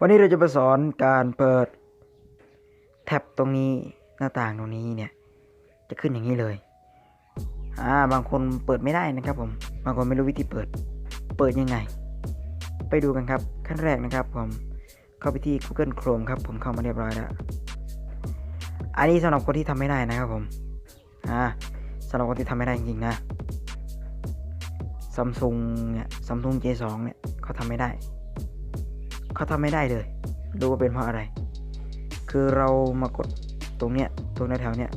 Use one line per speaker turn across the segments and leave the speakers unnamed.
วันนี้เราจะมาสอนการเปิดแท็บตรงนี้หน้าต่างตรงนี้เนี่ยจะขึ้นอย่างนี้เลยอ่าบางคนเปิดไม่ได้นะครับผมบางคนไม่รู้วิธีเปิดเปิดยังไง ไปดูกันครับขั้นแรกนะครับผมเข้าไปที่ Google Chrome ครับผมเข้ามาเรียบร้อยแล้วอันนี้สำหรับคนที่ทำไม่ได้นะครับผมอ่าสำหรับคนที่ทำไม่ได้จริงๆนะซัมซุงเนี่ยซัมซุง J2 เนี่ยเขาทำไม่ได้ เขาทำไม่ได้เลยดูว่าเป็นเพราะอะไร คือเรามากดตรงเนี้ยตรงแถวเนี้ย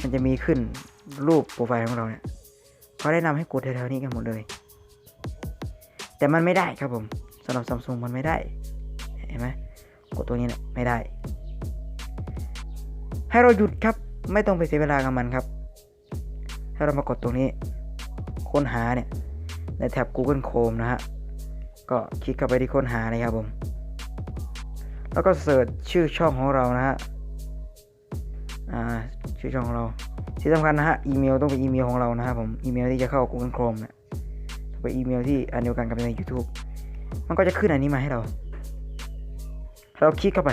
มันจะมีขึ้นรูปโปรไฟล์ของเราเนี่ยเขาได้นำให้กดแถวๆนี้กันหมดเลย แต่มันไม่ได้ครับผมสำหรับซัมซุงมันไม่ได้เห็นไหมกดตัวนี้เนี่ยไม่ได้ ให้เราหยุดครับไม่ต้องไปเสียเวลากับมันครับให้เรามากดตรงนี้ ค้นหาเนี่ยในแท็บ Google Chrome นะฮะ ก็คลิกเข้าไปที่ค้นหานะครับผม แล้วก็เสิร์ชชื่อช่องของเรานะฮะอ่าชื่อช่องของเราที่สำคัญนะฮะอีเมลต้องเป็นอีเมลของเรานะครับผมอีเมลที่จะเข้า Google Chrome เนี่ยต้องเป็นอีเมลที่อันเดียวกันกับใน YouTube มันก็จะขึ้นอันนี้มาให้เรา เราคลิกเข้าไป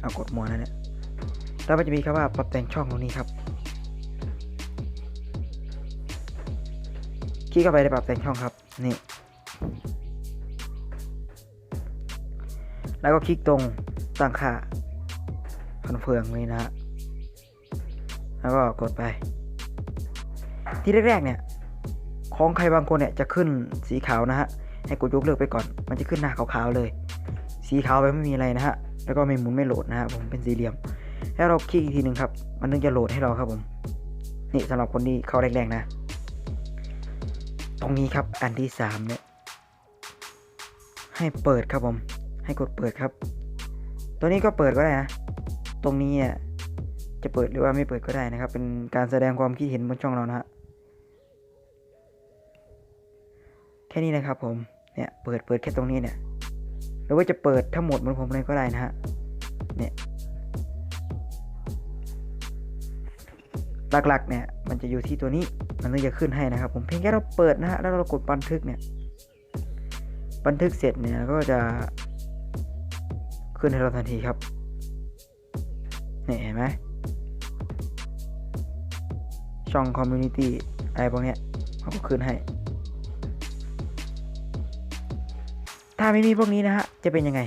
เอากดมัวนั่นแหละแล้วมันจะมีคำว่าปรับแต่งช่องตรงนี้ครับ ลิกเข้าไปในปรับแต่งช่องครับนี่แล้วก็คลิกตรงตั้งค่าคอนเฟิร์มนี้นะฮะแล้วก็กดไป ที่แรกๆเนี่ยของใครบางคนเนี่ยจะขึ้นสีขาวนะฮะให้กดยกเลิกไปก่อน มันจะขึ้นหน้าขาวๆเลย สีขาวไปไม่มีอะไรนะฮะแล้วก็ไม่หมุนไม่โหลดนะฮะผมเป็นสี่เหลี่ยมแล้วเราคลิกอีกทีหนึ่งครับ มันถึงจะโหลดให้เราครับผม นี่สำหรับคนที่เข้าแรกๆนะ ตรงนี้ครับอันที่สามเนี่ยให้เปิดครับผม ให้กดเปิดครับ ตัวนี้ก็เปิดก็ได้นะ ตรงนี้เนี่ยจะเปิดหรือว่าไม่เปิดก็ได้นะครับ เป็นการแสดงความคิดเห็นบนช่องเรานะฮะแค่นี้นะครับผมเนี่ยเปิดเปิดแค่ตรงนี้เนี่ยหรือว่าจะเปิดทั้งหมดเหมือนผมเลยก็ได้นะฮะเนี่ย หลักๆเนี่ยมันจะอยู่ที่ตัวนี้มันถึงจะขึ้นให้นะครับ ผมเพียงแค่เราเปิดนะฮะแล้วเรากดบันทึกเนี่ยบันทึกเสร็จเนี่ยก็จะขึ้นให้เราทันทีครับเนี่ยเห็นไหมช่องคอมมูนิตี้อะไรพวกเนี้ยเขาก็ขึ้นให้ ถ้าไม่มีพวกนี้นะฮะจะเป็นยังไง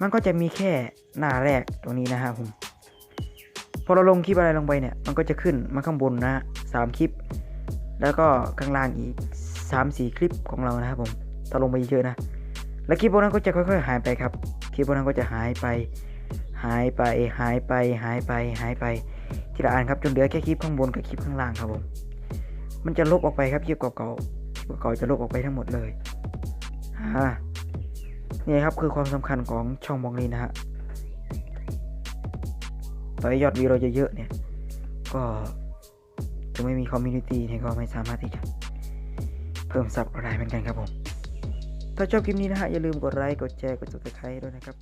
มันก็จะมีแค่หน้าแรกตรงนี้นะฮะผม อเราลงคลิปอะไรลงไปเนี่ย มันก็จะขึ้นมาข้างบนนะสามคลิป แล้วก็ข้างล่างอีกสามสี่คลิปของเรานะครับผมถ้าลงไปเยอะนะ แล้วคลิปพวกนั้นก็จะค่อยๆ หายไปครับ คลิปพวกนั้นก็จะหายไป หายไป หายไป หายไป หายไป ทีละอันครับ จนเหลือแค่คลิปข้างบนกับคลิปข้างล่างครับผม มันจะลบออกไปครับคลิปเก่าๆคลิปเก่าๆจะลบออกไปทั้งหมดเลยอ่านี่ครับคือความสำคัญของช่องมองนี้นะฮะ ต่อให้ยอดวิวเราจะเยอะเนี่ย ก็จะไม่มีคอมมูนิตี้เนี่ยก็ไม่สามารถที่จะเพิ่มซับเราได้เหมือนกันครับผม ถ้าชอบคลิปนี้นะฮะ อย่าลืมกดไลค์ กดแชร์ กด subscribe ด้วยนะครับ